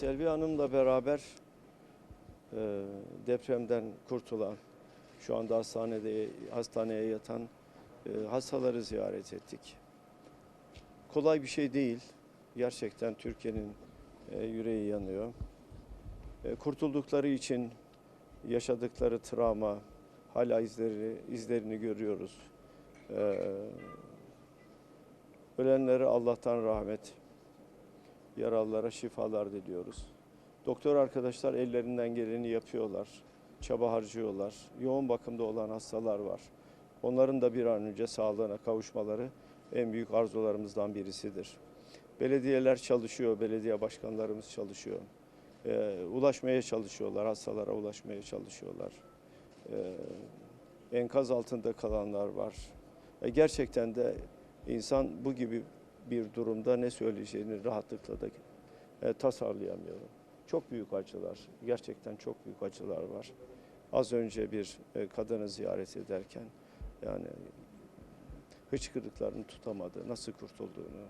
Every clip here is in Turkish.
Selvi Hanım'la beraber e, depremden kurtulan, şu anda hastanede hastaneye yatan e, hastaları ziyaret ettik. Kolay bir şey değil. Gerçekten Türkiye'nin e, yüreği yanıyor. E, kurtuldukları için yaşadıkları travma, hala izleri, izlerini görüyoruz. E, ölenlere Allah'tan rahmet, yaralılara şifalar diliyoruz. Doktor arkadaşlar ellerinden geleni yapıyorlar, çaba harcıyorlar. Yoğun bakımda olan hastalar var. Onların da bir an önce sağlığına kavuşmaları en büyük arzularımızdan birisidir. Belediyeler çalışıyor, belediye başkanlarımız çalışıyor. Ee, ulaşmaya çalışıyorlar, hastalara ulaşmaya çalışıyorlar. Ee, enkaz altında kalanlar var. E, gerçekten de insan bu gibi bir durumda ne söyleyeceğini rahatlıkla da e, tasarlayamıyor. Çok büyük acılar, gerçekten çok büyük acılar var. Az önce bir e, kadını ziyaret ederken yani hıçkırıklarını tutamadı, nasıl kurtulduğunu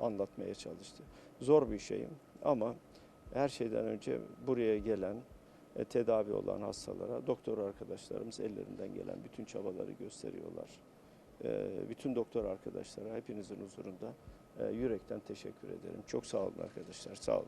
anlatmaya çalıştı. Zor bir şeyim ama her şeyden önce buraya gelen, e, tedavi olan hastalara doktor arkadaşlarımız ellerinden gelen bütün çabaları gösteriyorlar. E, bütün doktor arkadaşlara hepinizin huzurunda e, yürekten teşekkür ederim. Çok sağ olun arkadaşlar, sağ olun.